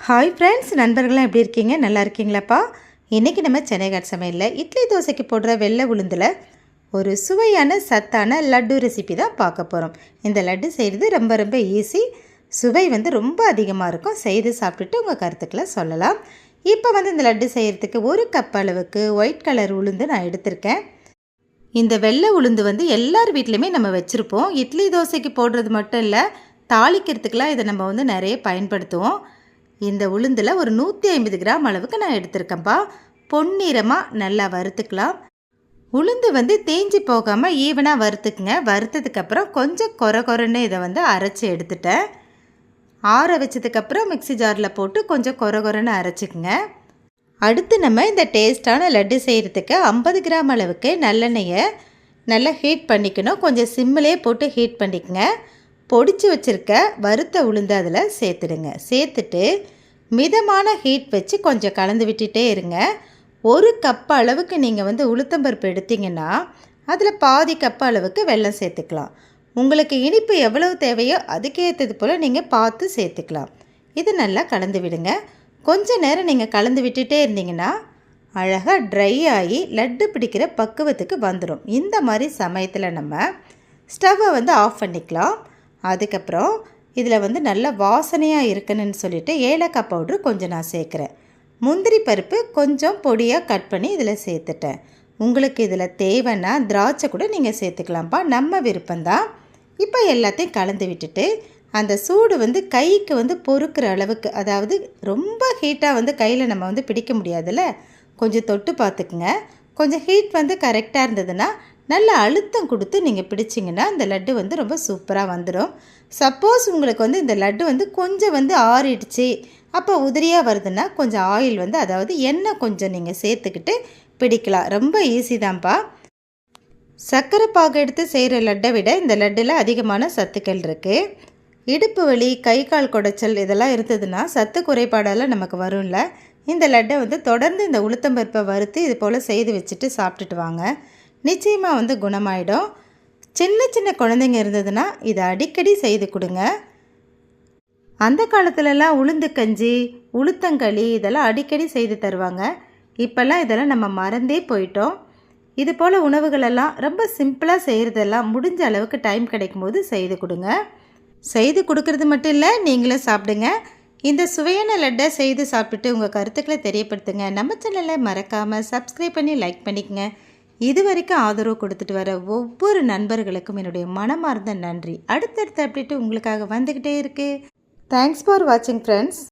Hi friends நண்பர்கள்லாம் எப்படி இருக்கீங்க? நல்லா இருக்கீங்களாப்பா? இன்றைக்கி நம்ம சென்னைகாட் சமையலில் இட்லி தோசைக்கு போடுற வெள்ளை உளுந்தில் ஒரு சுவையான சத்தான லட்டு ரெசிபி தான் பார்க்க போகிறோம் இந்த லட்டு செய்கிறது ரொம்ப ரொம்ப ஈஸி சுவை வந்து ரொம்ப அதிகமாக இருக்கும். செய்து சாப்பிட்டுட்டு உங்கள் கருத்துக்களை சொல்லலாம். இப்போ வந்து இந்த லட்டு செய்கிறதுக்கு ஒரு கப் அளவுக்கு ஒயிட் கலர் உளுந்து நான் எடுத்திருக்கேன். இந்த வெள்ளை உளுந்து வந்து எல்லார் வீட்லேயுமே நம்ம வச்சுருப்போம். இட்லி தோசைக்கு போடுறது மட்டும் இல்லை தாளிக்கிறதுக்கெலாம் இதை நம்ம வந்து நிறைய பயன்படுத்துவோம். இந்த உளுந்தில் ஒரு நூற்றி ஐம்பது கிராம் அளவுக்கு நான் எடுத்திருக்கேன்ப்பா. பொன்னிறமாக நல்லா வறுத்துக்கலாம். உளுந்து வந்து தேஞ்சு போகாமல் ஈவனாக வறுத்துக்குங்க. வறுத்ததுக்கப்புறம் கொஞ்சம் கொர கொரன்னு இதை வந்து அரைச்சி எடுத்துட்டேன். ஆற வச்சதுக்கப்புறம் மிக்ஸி ஜாரில் போட்டு கொஞ்சம் கொர கொரன்னு அரைச்சிக்குங்க. அடுத்து நம்ம இந்த டேஸ்ட்டான லட்டு செய்கிறதுக்கு ஐம்பது கிராம் அளவுக்கு நல்லெண்ணெயை நல்லா ஹீட் பண்ணிக்கணும். கொஞ்சம் சிம்மிலே போட்டு ஹீட் பண்ணிக்கங்க. பொடிச்சு வச்சுருக்க வறுத்த உளுந்து அதில் சேர்த்துடுங்க. சேர்த்துட்டு மிதமான ஹீட் வச்சு கொஞ்சம் கலந்து விட்டுட்டே இருங்க. ஒரு கப் அளவுக்கு நீங்கள் வந்து உளுத்தம்பருப்பு எடுத்தீங்கன்னா அதில் பாதி கப் அளவுக்கு வெள்ளம் சேர்த்துக்கலாம். உங்களுக்கு இனிப்பு எவ்வளவு தேவையோ அதுக்கேற்றது போல் நீங்கள் பார்த்து சேர்த்துக்கலாம். இது நல்லா கலந்து விடுங்க. கொஞ்ச நேரம் நீங்கள் கலந்து விட்டுட்டே இருந்தீங்கன்னா அழகாக ட்ரை ஆகி லட்டு பிடிக்கிற பக்குவத்துக்கு வந்துடும் இந்த மாதிரி சமயத்தில் நம்ம ஸ்டவ்வை வந்து ஆஃப் பண்ணிக்கலாம். அதுக்கப்புறம் இதில் வந்து நல்ல வாசனையாக இருக்கணும்னு சொல்லிட்டு ஏலக்காய் பவுட்ரு கொஞ்சம் நான் சேர்க்குறேன். முந்திரி பருப்பு கொஞ்சம் பொடியாக கட் பண்ணி இதில் சேர்த்துட்டேன். உங்களுக்கு இதில் தேவைன்னா திராட்சை கூட நீங்கள் சேர்த்துக்கலாம்ப்பா. நம்ம விருப்பம்தான். இப்போ எல்லாத்தையும் கலந்து விட்டுட்டு அந்த சூடு வந்து கைக்கு வந்து பொறுக்கிற அளவுக்கு அதாவது ரொம்ப ஹீட்டாக வந்து கையில் நம்ம வந்து பிடிக்க முடியாதுல்ல? கொஞ்சம் தொட்டு பார்த்துக்குங்க. கொஞ்சம் ஹீட் வந்து கரெக்டாக இருந்ததுன்னா நல்ல அழுத்தம் கொடுத்து நீங்கள் பிடிச்சிங்கன்னா இந்த லட்டு வந்து ரொம்ப சூப்பராக வந்துடும் சப்போஸ் உங்களுக்கு வந்து இந்த லட்டு வந்து கொஞ்சம் வந்து ஆறிடுச்சு. அப்போ உதிரியாக வருதுன்னா கொஞ்சம் ஆயில் வந்து அதாவது எண்ணெய் கொஞ்சம் நீங்கள் சேர்த்துக்கிட்டு பிடிக்கலாம். ரொம்ப ஈஸி தான்ப்பா சர்க்கரை பாகு எடுத்து செய்கிற லட்டை விட இந்த லட்டில் அதிகமான சத்துக்கள் இருக்குது இடுப்பு வலி கை கால் குடைச்சல் இதெல்லாம் இருந்ததுன்னா சத்து குறைபாடெல்லாம் நமக்கு வரும்ல. இந்த லட்டை வந்து தொடர்ந்து இந்த உளுத்தம்பருப்பை வறுத்து இது போல் செய்து வச்சுட்டு சாப்பிட்டுட்டு வாங்க. நிச்சயமாக வந்து குணமாயிடும். சின்ன சின்ன குழந்தைங்க இருந்ததுன்னா இதை அடிக்கடி செய்து கொடுங்க. அந்த காலத்துலலாம் உளுந்து கஞ்சி உளுத்தங்களி இதெல்லாம் அடிக்கடி செய்து தருவாங்க. இப்போல்லாம் இதெல்லாம் நம்ம மறந்தே போயிட்டோம். இது போல் உணவுகளெல்லாம் ரொம்ப சிம்பிளாக செய்கிறதெல்லாம் முடிஞ்ச அளவுக்கு டைம் கிடைக்கும் போது செய்து கொடுங்க. செய்து கொடுக்கறது மட்டும் இல்லை நீங்களும் சாப்பிடுங்க. இந்த சுவையான லட்டை செய்து சாப்பிட்டுட்டு உங்கள் கருத்துக்களை தெரியப்படுத்துங்க. நம்ம சேனலை மறக்காமல் சப்ஸ்கிரைப் பண்ணி லைக் பண்ணிக்கங்க. இது வரைக்கும் ஆதரவு கொடுத்துட்டு வர ஒவ்வொரு நண்பர்களுக்கும் என்னுடைய மனமார்ந்த நன்றி. அடுத்தடுத்து அப்டேட்டு உங்களுக்காக வந்துக்கிட்டே இருக்குது தேங்க்ஸ் ஃபார் வாட்சிங் ஃப்ரெண்ட்ஸ்